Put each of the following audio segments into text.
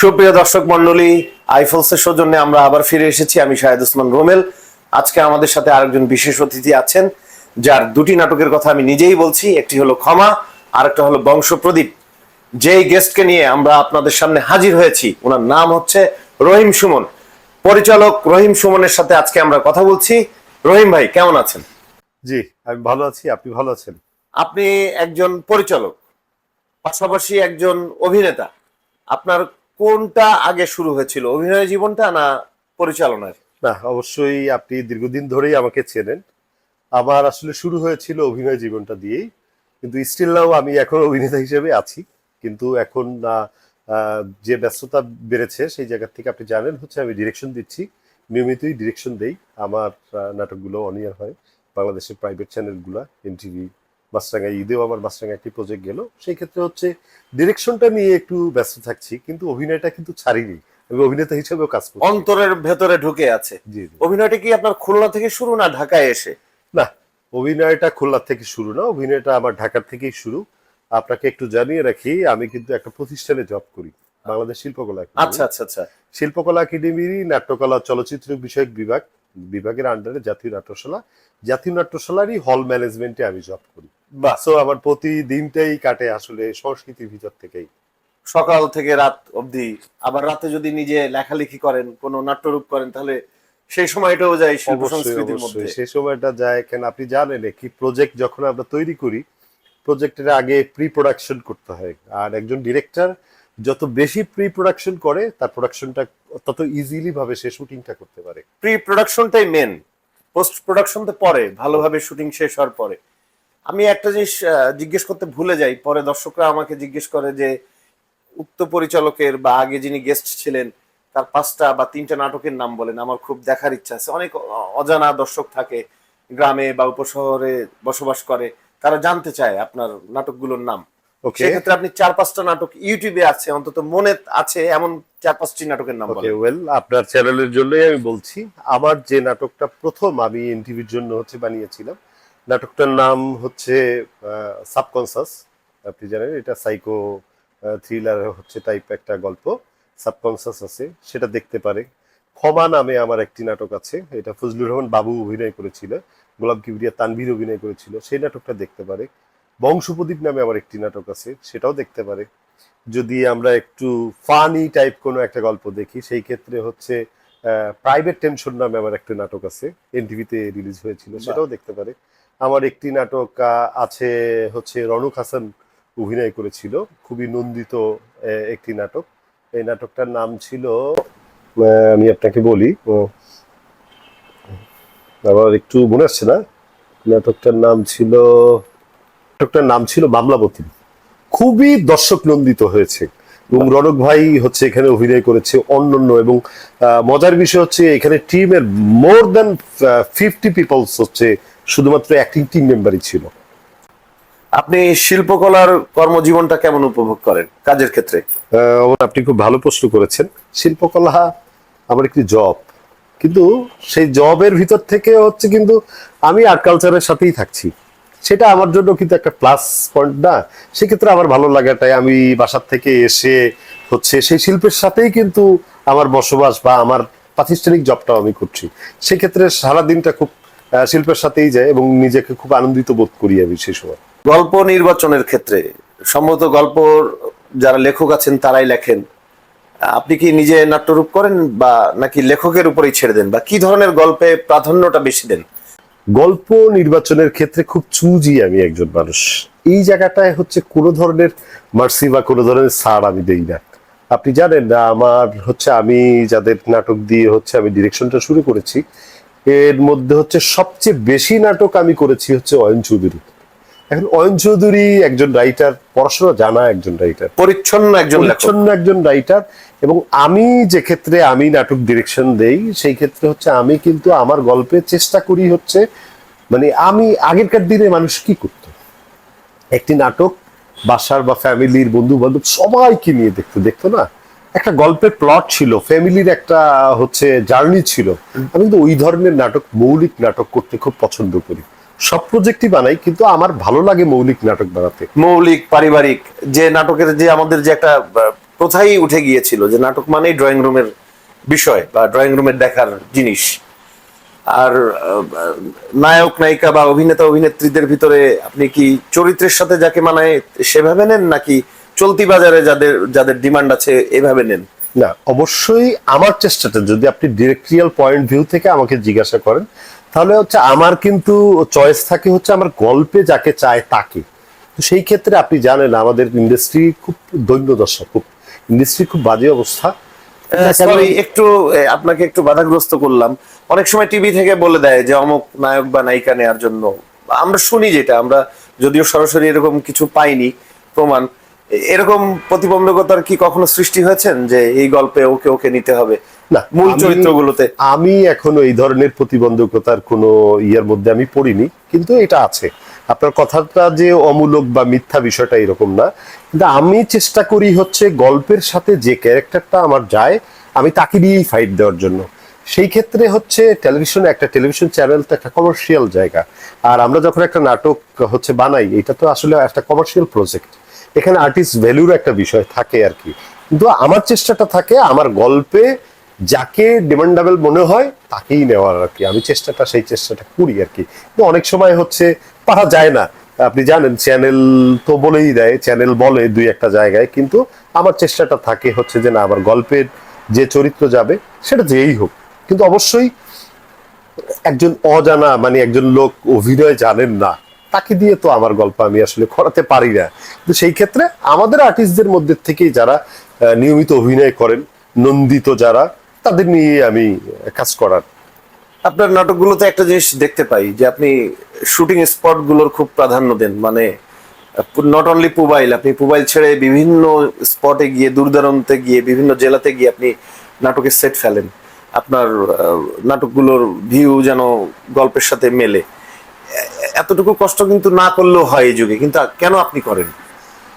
সুপ্রিয় দর্শক মন্ডলী আইফলসের সৌজন্যে আমরা আবার ফিরে এসেছি। আমি শাহেদ ওসমান রোমেল আজকে আমাদের সাথে আরেকজন বিশেষ অতিথি আছেন যার দুটি নাটকের কথা আমি নিজেই বলছি। একটি হলো ক্ষমা আর একটা হলো বংশপ্রদীপ। যেই গেস্টকে নিয়ে আমরা আপনাদের সামনে হাজির হয়েছি ওনার নাম হচ্ছে রহিম সুমন। পরিচালক রহিম সুমনের সাথে আজকে আমরা কথা বলছি। রহিম ভাই কেমন আছেন? জি আমি ভালো আছি। আপনি ভালো আছেন? আপনি একজন পরিচালক পাশাপাশি একজন অভিনেতা। আপনার কোনটা আগে শুরু হয়েছিল? অভিনয় জীবনটা না পরিচালনার? না, অবশ্যই আপনি দীর্ঘদিন ধরেই আমাকে চেনেন। আমার আসলে শুরু হয়েছিল অভিনয় জীবনটা দিয়েই। কিন্তু স্টিল নাও আমি এখন অভিনেতা হিসেবে আছি। কিন্তু এখন যে ব্যস্ততা বেড়েছে সেই জায়গা থেকে আপনি জানেন, হচ্ছে আমি ডিরেকশন দিচ্ছি। নিয়মিতই ডিরেকশন দেই। আমার নাটকগুলো অনিয়ার হয়। বাংলাদেশের প্রাইভেট চ্যানেলগুলো এনটিভি মাছরাঙ্গা ঈদেও আমার মাছরাঙ্গা একটি প্রজেক্ট গেল। সেই ক্ষেত্রে হচ্ছে ডিরেকশনটা নিয়ে একটু ব্যস্ত থাকছি কিন্তু অভিনয়টা কিন্তু ছাড়িনি। আমি অভিনেতা হিসেবেও কাজ করছি। অন্তরের ভেতরে ঢুকে আছে। জি। অভিনয়টা কি আপনার খুলনা থেকে শুরু না ঢাকায় এসে? না অভিনয়টা খুলনা থেকে শুরু না অভিনয়টা আমার ঢাকার থেকেই শুরু। আপনাকে একটু জানিয়ে রাখি আমি কিন্তু একটা প্রতিষ্ঠানে জব করি বাংলাদেশ শিল্পকলা আচ্ছা আচ্ছা আচ্ছা। শিল্পকলা একাডেমির নাট্যকলা চলচ্চিত্র বিষয়ক বিভাগ বিভাগের আন্ডারে জাতীয় নাট্যশালা। জাতীয় নাট্যশালারই হল ম্যানেজমেন্টে আমি জব করি। বাহ সো আমার প্রতিদিনটাই কাটে আসলে সংস্কৃতির ভিতর থেকেই। সকাল থেকে রাত অবধি আবার রাতে যদি নিজে লেখালেখি করেন কোনো নাট্যরূপ করেন তাহলে সেই সময়টাও যায় শিল্প সংস্কৃতির মধ্যে। সেই সময়টা যায় কেন আপনি জানেন কি প্রজেক্ট যখন আমরা তৈরি করি প্রজেক্টের আগে প্রি প্রোডাকশন করতে হয়। আর একজন ডিরেক্টর যত বেশি প্রি প্রোডাকশন করে তার প্রোডাকশনটা তত ইজিলি ভাবে সে শুটিংটা করতে পারে। প্রি প্রোডাকশনটাই মেন পোস্ট প্রোডাকশন তো পরে ভালোভাবে শুটিং শেষ হওয়ার পরে। আমি একটা জিনিস জিজ্ঞেস করতে ভুলে যাই। পরে দর্শকরা আমাকে জিজ্ঞেস করে যে উক্ত পরিচালকের বা আগে যিনি গেস্ট ছিলেন তার পাঁচটা বা তিনটা নাটকের নাম বলেন। আমার খুব দেখার ইচ্ছা আছে। অনেক অজানা দর্শক থাকে গ্রামে বা উপশহরে বসবাস করে তারা জানতে চায় আপনার নাটকগুলোর নাম। ওকে সেক্ষেত্রে আপনি চার পাঁচটা নাটক ইউটিউবে আছে অন্তত মনে আছে এমন চার পাঁচটি নাটকের নাম ওকে ওয়েল আপনার চ্যানেলের জন্যই আমি বলছি আমার যে নাটকটা প্রথম আমি এনটিভির জন্য হচ্ছে বানিয়েছিলাম নাটকটার নাম হচ্ছে সাবকনসাস আপনি জানেন এটা সাইকো থ্রিলার হচ্ছে টাইপ একটা গল্প। সাবকনসাস আছে সেটা দেখতে পারে ক্ষমা নামে আমার একটি নাটক আছে এটা ফজলুর রহমান বাবু অভিনয় করেছিল গোলাম কিবরিয়া তানভীর অভিনয় করেছিল সেই নাটকটা দেখতে পারে বংশপ্রদীপ নামে আমার একটি নাটক আছে সেটাও দেখতে পারে যদি আমরা একটু ফানি টাইপ কোনো একটা গল্প দেখি সেই ক্ষেত্রে হচ্ছে প্রাইভেট টেনশন নামে আমার একটা নাটক আছে এনটিভিতে রিলিজ হয়েছিল সেটাও দেখতে পারে আমার একটি নাটক আছে হচ্ছে রনুক হাসান অভিনয় করেছিল। খুবই নন্দিত একটি নাটক। এই নাটকটার নাম ছিল আমি আপনাকে বলি আমার একটু মনে আসছে না। নাটকটার নাম ছিল, নাটকটার নাম ছিল মামলাবতী। খুবই দর্শক নন্দিত হয়েছে। এবং রনক ভাই হচ্ছে এখানে অভিনয় করেছে অন্যান্য এবং মজার বিষয় হচ্ছে এখানে টিমের মোর দ্যান ফিফটি পিপলস হচ্ছে শুধুমাত্র অ্যাক্টিং টিম মেম্বারই ছিল। আপনি শিল্পকলার কর্মজীবনটা কেমন উপভোগ করেন? কাজের ক্ষেত্রে? আপনি খুব ভালো প্রশ্ন করেছেন। শিল্পকলা আমার একটি জব কিন্তু সেই জবের ভিতর থেকে হচ্ছে কিন্তু আমি আর্ট কালচারের সাথেই থাকছি। সেটা আমার জন্য কিন্তু একটা প্লাস পয়েন্ট না। সেক্ষেত্রে আমার ভালো লাগাটাই আমি বাসার থেকে এসে হচ্ছে সেই শিল্পের সাথেই কিন্তু আমার বসবাস বা আমার প্রাতিষ্ঠানিক জবটাও আমি করছি। সেক্ষেত্রে সারাদিনটা খুব শিল্পের সাথেই যায় এবং নিজেকে খুব আনন্দিত বোধ করি আমি সেই সময়। গল্প নির্বাচনের ক্ষেত্রে সম্ভবত গল্প যারা লেখক আছেন তারাই লেখেন। আপনি কি নিজে নাট্যরূপ করেন বা নাকি লেখকের উপরেই ছেড়ে দেন? বা কি ধরনের গল্পে প্রাধান্যটা বেশি দেন? গল্প নির্বাচনের ক্ষেত্রে খুব চুজি আমি একজন মানুষ। এই জায়গাটায় হচ্ছে কোনো ধরনের মার্সি বা কোনো ধরনের সার আমি দেই না। আপনি জানেন না আমার হচ্ছে আমি যাদের নাটক দিয়ে হচ্ছে আমি ডিরেকশনটা শুরু করেছি এর মধ্যে হচ্ছে সবচেয়ে বেশি নাটক আমি করেছি হচ্ছে অয়ন চৌধুরী। এখন অয়ন চৌধুরী একজন রাইটার পড়াশোনা জানা একজন রাইটার পরিচ্ছন্ন একজন পরিচ্ছন্ন একজন রাইটার এবং আমি যে ক্ষেত্রে আমি নাটক ডিরেকশন দেই সেই ক্ষেত্রে হচ্ছে আমি কিন্তু আমার গল্পে চেষ্টা করি হচ্ছে মানে আমি আগেরকার দিনে মানুষ কি করতো? একটি নাটক বাসার বা ফ্যামিলির বন্ধু বান্ধব সবাইকে নিয়ে দেখতো দেখতো না? একটা গল্পের প্লট ছিল, ফ্যামিলির একটা হচ্ছে জার্নি ছিল। আমি কিন্তু ওই ধরনের নাটক, মৌলিক নাটক করতে খুব পছন্দ করি। সব প্রজেক্টই বানাই, কিন্তু আমার ভালো লাগে মৌলিক নাটক বানাতে। মৌলিক, পারিবারিক, যে নাটকের যে আমাদের যে একটা প্রথাই উঠে গিয়েছিল, যে নাটক মানেই ড্রয়িং রুমের বিষয় বা ড্রয়িং রুমের দেখার জিনিস। আর নায়ক, নায়িকা বা অভিনেতা, অভিনেত্রীদের ভিতরে আপনি কি চরিত্রের সাথে যাকে মানায় সেভাবে নেন নাকি চলতি বাজারে যাদের যাদের ডিমান্ড আছে এভাবে নেন। না অবশ্যই আমার চেষ্টাটা যদি আপনি ডিরেক্টরিয়াল পয়েন্ট ভিউ থেকে আমাকে জিজ্ঞাসা করেন তাহলে হচ্ছে আমার কিন্তু চয়েস থাকে হচ্ছে আমার গল্পে যাকে চায় তাকে। তো সেই ক্ষেত্রে আপনি জানেন আমাদের ইন্ডাস্ট্রি খুব দৈন্য দশা খুব ইন্ডাস্ট্রি খুব বাজে অবস্থা। একটু আপনাকে একটু বাধাগ্রস্ত করলাম। অনেক সময় টিভি থেকে বলে দেয় যে অমুক নায়ক বা নায়িকা নেওয়ার জন্য। আমরা শুনি যেটা আমরা যদিও সরাসরি এরকম কিছু পাইনি প্রমাণ। এরকম প্রতিবন্ধকতার কি কখনো সৃষ্টি হয়েছেন যে এই গল্পে ওকে ওকে নিতে হবে? না মূল চরিত্রগুলোতে? আমি এখনও এই ধরনের প্রতিবন্ধকতার কোনো ইয়ের মধ্যে আমি পড়িনি কিন্তু এটা আছে। আপনার কথাটা যে অমূলক বা মিথ্যা বিষয়টা এরকম না কিন্তু আমি চেষ্টা করি হচ্ছে গল্পের সাথে যে ক্যারেক্টারটা আমার যায় আমি তাকে দিয়েই ফাইট দেওয়ার জন্য। সেই ক্ষেত্রে হচ্ছে টেলিভিশন একটা টেলিভিশন চ্যানেল তো একটা কমার্শিয়াল জায়গা। আর আমরা যখন একটা নাটক হচ্ছে বানাই এটা তো আসলে একটা কমার্শিয়াল প্রজেক্ট এখানে আর্টিস্ট ভ্যালুর একটা বিষয় থাকে আর কি। কিন্তু আমার চেষ্টাটা থাকে, আমার গল্পে যাকে ডিমান্ডেবল মনে হয় তাকেই নেওয়ার আর কি। আমি চেষ্টাটা, সেই চেষ্টাটা করি আর কি। কিন্তু অনেক সময় হচ্ছে পারা যায় না। আপনি জানেন চ্যানেল তো বলেই দেয় চ্যানেল বলে দুই একটা জায়গায়। কিন্তু আমার চেষ্টাটা থাকে হচ্ছে যে, না, আমার গল্পের যে চরিত্র যাবে, সেটা যেই হোক। কিন্তু অবশ্যই একজন অজানা মানে একজন লোক অভিনয় জানেন না তাকে দিয়ে তো আমার গল্প আমি আসলে করাতে পারি না। কিন্তু সেই ক্ষেত্রে আমাদের আর্টিস্টদের মধ্যে থেকেই যারা নিয়মিত অভিনয় করেন, নন্দিত যারা, তাদের নিয়ে আমি কাজ করার। আপনার নাটকগুলোতে একটা জিনিস দেখতে পাই, যে আপনি শুটিং স্পটগুলোর খুব প্রাধান্য দেন। মানে নট অনলি পুবাইল আপনি পুবাইল ছেড়ে বিভিন্ন স্পটে গিয়ে দূর দূরান্তে গিয়ে, বিভিন্ন জেলাতে গিয়ে আপনি নাটকের সেট ফেলেন। আপনার নাটকগুলোর ভিউ যেন গল্পের সাথে মেলে। এতটুকু কষ্ট কিন্তু না করলেও হয় এই যুগে, কিন্তু কেন আপনি করেন?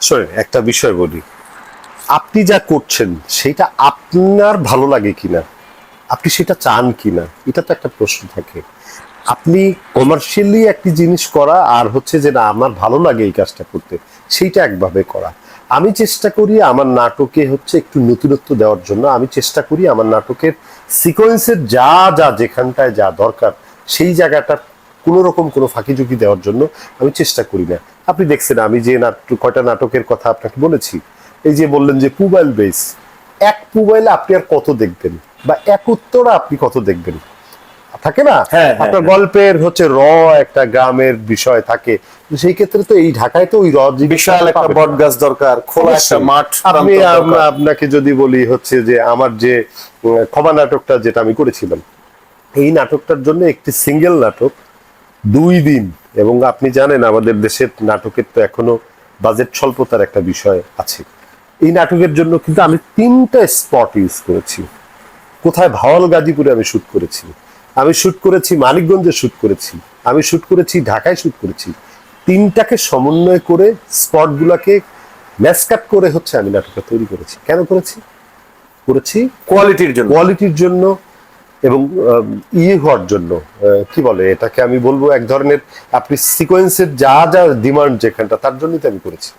শোনেন একটা বিষয় বলি। আপনি যা করছেন, সেটা আপনার ভালো লাগে কিনা? আপনি সেটা চান কিনা? এটা তো একটা প্রশ্ন থাকে। আপনি কমার্শিয়ালি একটি জিনিস করা আর হচ্ছে যে, না, আমার ভালো লাগে এই কাজটা করতে, সেইটা একভাবে করা। আমি চেষ্টা করি আমার নাটকে হচ্ছে একটু নতুনত্ব দেওয়ার জন্য। আমি চেষ্টা করি আমার নাটকের সিকোয়েন্সের যা যা যেখানটায় যা দরকার, সেই জায়গাটা কোনো রকম কোনো ফাঁকি ঝুঁকি দেওয়ার জন্য আমি চেষ্টা করি না। আপনি দেখছেন আমি যে নাটক কয়টা নাটকের কথা আপনাকে বলেছি এই যে বললেন যে পুবাইল বেস এক পুবাইলে আপনি আর কত দেখবেন? বা এক উত্তরা আপনি কত দেখবেন? থাকে না? হ্যাঁ, হ্যাঁ, আপনার হ্যাঁ। গল্পের হচ্ছে র একটা গ্রামের বিষয় থাকে তো সেই ক্ষেত্রে তো এই ঢাকায় তো ওই র বিশাল একটা বট গাছ দরকার খোলা একটা মাঠ প্রান্ত আপনাকে যদি বলি হচ্ছে যে আমার যে ক্ষমা নাটকটা যেটা আমি করেছিলাম এই নাটকটার জন্য একটি সিঙ্গেল নাটক দুই দিন। এবং আপনি জানেন আমাদের দেশের নাটকের তো এখনও বাজেট স্বল্পতার একটা বিষয় আছে। এই নাটকের জন্য কিন্তু আমি তিনটা স্পট ইউজ করেছি। কোথায় ভাওয়াল গাজীপুরে আমি শুট করেছি। আমি শুট করেছি মানিকগঞ্জে শুট করেছি। আমি শুট করেছি ঢাকায় শুট করেছি। তিনটাকে সমন্বয় করে স্পটগুলোকে ম্যাসকাট করে হচ্ছে আমি নাটকটা তৈরি করেছি। কেন করেছি? করেছি কোয়ালিটির জন্য। কোয়ালিটির জন্য এবং ইয়ে হওয়ার জন্য কি বলে এটাকে আমি বলব এক ধরনের আপনি সিকোয়েন্সের যা যা ডিমান্ড যেখানটা তার জন্যই তো আমি করেছি।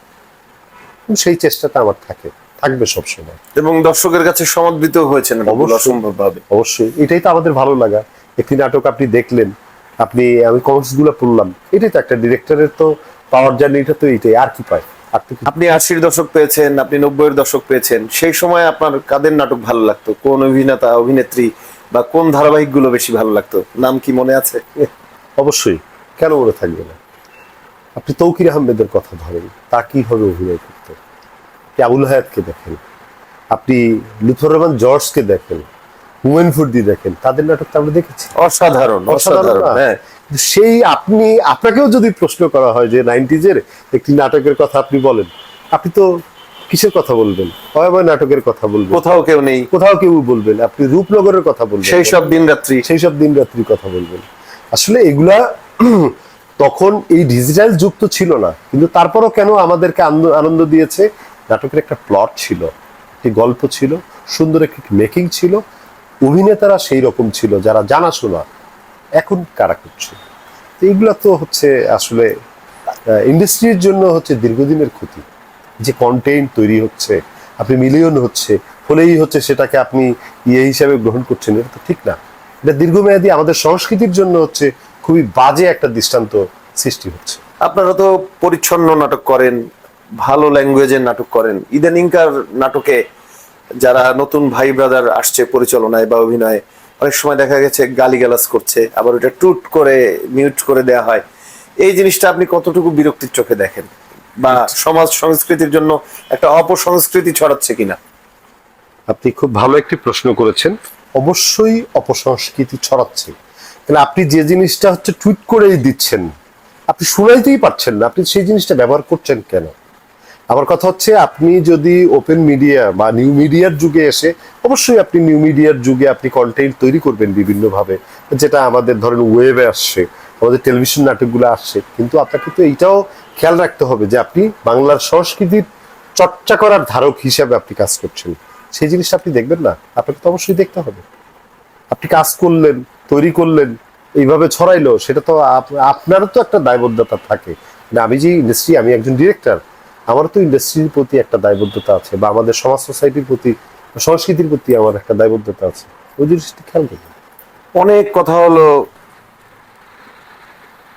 সেই চেষ্টাটা আমার থাকে থাকবে সবসময়। এবং দর্শকের কাছে সমাদৃত হয়েছেন অবশ্যই। অসম্ভব ভাবে অবশ্যই। এটাই তো আমাদের ভালো লাগা। একটি নাটক আপনি দেখলেন আপনি আমি কমেন্টসগুলো পড়লাম এটাই তো একটা ডিরেক্টরের তো পাওয়ার জার্নিটা তো এটাই আর কি পায়? আপনি আশির দশক পেয়েছেন আপনি নব্বইয়ের দশক পেয়েছেন সেই সময় আপনার কাদের নাটক ভালো লাগতো? কোন অভিনেতা অভিনেত্রী বা কোন ধারাবাহিকগুলো বেশি ভালো লাগতো? নাম কি মনে আছে? অবশ্যই। কেন মনে থাকবে না? আপনি তৌকির আহমেদের কথা ধরেন তা কীভাবে অভিনয় করতে আপনি আবুল হায়াতকে দেখেন আপনি লুথুর রহমান জর্জকে দেখেন হুমেন ফুর্দি দেখেন তাদের নাটক তো আমরা দেখেছি। অসাধারণ অসাধারণ হ্যাঁ। সেই আপনি আপনাকেও যদি প্রশ্ন করা হয় যে নাইনটিজের একটি নাটকের কথা আপনি বলেন আপনি তো কিসের কথা বলবেন? অয়ময় নাটকের কথা বলবেন। কোথাও কেউ নেই। কোথাও কেউ বলবেন। আপনি রূপনগরের কথা বলবেন। সেই সব দিন রাত্রি সেই সব দিন রাত্রির কথা বলবেন। আসলে এগুলা তখন এই ডিজিটাল যুগ তো ছিল না। কিন্তু তারপরও কেন আমাদেরকে আনন্দ- দিয়েছে? নাটকের একটা প্লট ছিল। একটি গল্প ছিল। সুন্দর একটি মেকিং ছিল। অভিনেতারা সেই রকম ছিল যারা জানাশোনা। এখন কারা করছে? এইগুলা তো হচ্ছে আসলে ইন্ডাস্ট্রির জন্য হচ্ছে দীর্ঘদিনের ক্ষতি। যে কন্টেন্ট তৈরি হচ্ছে, আপনি মিলিয়ন হচ্ছে, হলেই হচ্ছে সেটাকে আপনি ইয়ে হিসাবে গ্রহণ করছেন, এটা তো ঠিক না। এটা দীর্ঘমেয়াদী আমাদের সংস্কৃতির জন্য হচ্ছে খুবই বাজে একটা দৃষ্টান্ত সৃষ্টি হচ্ছে। আপনারা তো পরিচ্ছন্ন নাটক করেন, ভালো ল্যাঙ্গুয়েজের নাটক করেন। ইদানিংকার নাটকে যারা নতুন ভাই ব্রাদার আসছে পরিচালনায় বা অভিনয়ে, অনেক সময় দেখা গেছে গালিগালাজ করছে, আবার ওটা টুট করে মিউট করে দেয়া হয়। এই জিনিসটা আপনি কতটুকু বিরক্তির চোখে দেখেন? বা সমাজ সংস্কৃতির জন্য একটা অপসংস্কৃতি ছড়াচ্ছে কিনা? আপনি খুব ভালো একটি প্রশ্ন করেছেন। অবশ্যই অপসংস্কৃতি ছড়াচ্ছে। কিন্তু আপনি যে জিনিসটা হচ্ছে টুইট করেই দিচ্ছেন আপনি শুনাইতেই পারছেন না আপনি সেই জিনিসটা ব্যবহার করছেন কেন? আমার কথা হচ্ছে আপনি যদি ওপেন মিডিয়া বা নিউ মিডিয়ার যুগে এসে অবশ্যই আপনি নিউ মিডিয়ার যুগে আপনি কন্টেন্ট তৈরি করবেন বিভিন্নভাবে। যেটা আমাদের ধরেন ওয়েবে আসছে আমাদের টেলিভিশন নাটকগুলো আসছে। কিন্তু আপনাকে তো এইটাও খেয়াল রাখতে হবে যে আপনি বাংলার সংস্কৃতির চর্চা করার ধারক হিসাবে আপনি কাজ করছেন। সেই জিনিসটা আপনি দেখবেন না। আপনাকে তো অবশ্যই দেখতে হবে। আপনি কাজ করলেন, তৈরি করলেন, এইভাবে ছড়াইলো, সেটা তো আপ- আপনারও তো একটা দায়বদ্ধতা থাকে। মানে আমি যে ইন্ডাস্ট্রি আমি একজন ডিরেক্টর আমারও তো ইন্ডাস্ট্রির প্রতি একটা দায়বদ্ধতা আছে বা আমাদের সমাজ সোসাইটির প্রতি, সংস্কৃতির প্রতি আমার একটা দায়বদ্ধতা আছে। ওই জিনিসটি খেয়াল করবেন। অনেক কথা হলো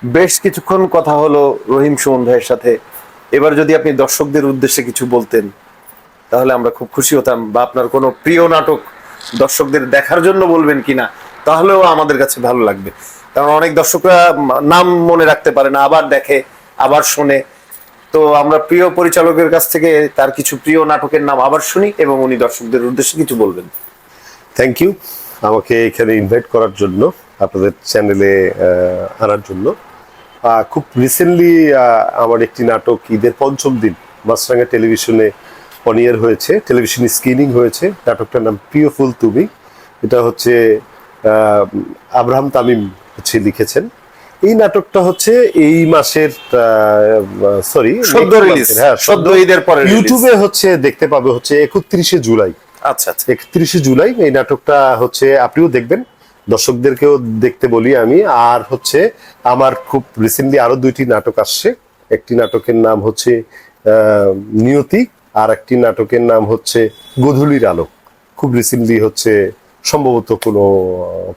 বেশ কিছুক্ষণ কথা হলো রহিম সুমন ভাইয়ের সাথে। এবার যদি আপনি দর্শকদের উদ্দেশ্যে কিছু বলতেন, তাহলে আমরা খুব খুশি হতাম বা আপনার কোনো প্রিয় নাটক দর্শকদের দেখার জন্য বলবেন কিনা, তাহলেও আমাদের কাছে ভালো লাগবে। কারণ অনেক দর্শকরা নাম মনে রাখতে পারে না, আবার দেখে, আবার শোনে। তো আমরা প্রিয় পরিচালকের কাছ থেকে তার কিছু প্রিয় নাটকের নাম আবার শুনি এবং উনি দর্শকদের উদ্দেশ্যে কিছু বলবেন। থ্যাংক ইউ আমাকে এখানে ইনভাইট করার জন্য আপনাদের চ্যানেলে আনার জন্য। খুব রিসেন্টলি আমার একটি নাটক ঈদের পঞ্চম দিন মাছরাঙ্গা টেলিভিশনে অনিয়ার হয়েছে টেলিভিশন স্ক্রিনিং হয়েছে। নাটকটার নাম প্রিয় ফুল তুমি এটা হচ্ছে আব্রাহাম তামিম হচ্ছে লিখেছেন। এই নাটকটা হচ্ছে এই মাসের সরি হ্যাঁ ঈদের পরে ইউটিউবে হচ্ছে দেখতে পাবে হচ্ছে একত্রিশে জুলাই। আচ্ছা আচ্ছা। একত্রিশে জুলাই এই নাটকটা হচ্ছে আপনিও দেখবেন। দর্শকদেরকেও দেখতে বলি আমি। আর হচ্ছে আমার খুব রিসেন্টলি আরও দুইটি নাটক আসছে। একটি নাটকের নাম হচ্ছে নিয়তি আর একটি নাটকের নাম হচ্ছে গধূলির আলো। খুব রিসেন্টলি হচ্ছে, সম্ভবত কোনো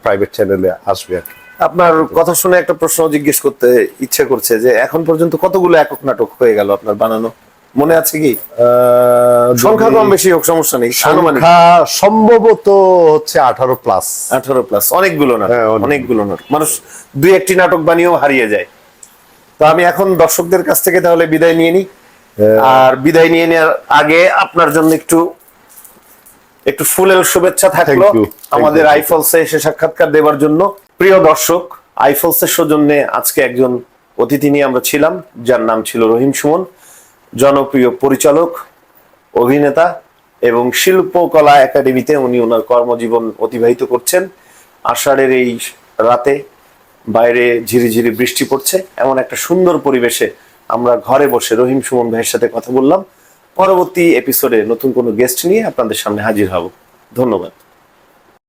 প্রাইভেট চ্যানেলে আসবে আর আপনার কথা শুনে একটা প্রশ্ন জিজ্ঞেস করতে ইচ্ছে করছে যে এখন পর্যন্ত কতগুলো একক নাটক হয়ে গেল আপনার বানানো? মনে আছে কি? সংখ্যা কম বেশি হোক সমস্যা নেই সংখ্যা সম্ভবত হচ্ছে আঠারো প্লাস আঠারো প্লাস অনেকগুলো নাটক হ্যাঁ, অনেকগুলো নাটক। মানুষ দুই একটি নাটক বানিয়েও হারিয়ে যায়। তো আমি এখন দর্শকদের কাছ থেকে তাহলে বিদায় নিয়ে নিই। আর বিদায় নিয়ে নেওয়ার আগে আপনার জন্য একটু একটু ফুলের শুভেচ্ছা থাকল আমাদের. আইফলসে এসে সাক্ষাৎকার দেওয়ার জন্য। প্রিয় দর্শক আইফলসের সৌজন্যে আজকে একজন অতিথি নিয়ে আমরা ছিলাম যার নাম ছিল রহিম সুমন। জনপ্রিয় পরিচালক, অভিনেতা এবং শিল্পকলা একাডেমিতে উনি ওনার কর্মজীবন অতিবাহিত করছেন। আষাঢ়ের এই রাতে বাইরে ঝিরিঝিরি বৃষ্টি পড়ছে। এমন একটা সুন্দর পরিবেশে আমরা ঘরে বসে রহিম সুমন ভাইয়ের সাথে কথা বললাম। পরবর্তী এপিসোডে নতুন কোনো গেস্ট নিয়ে আপনাদের সামনে হাজির হব। ধন্যবাদ।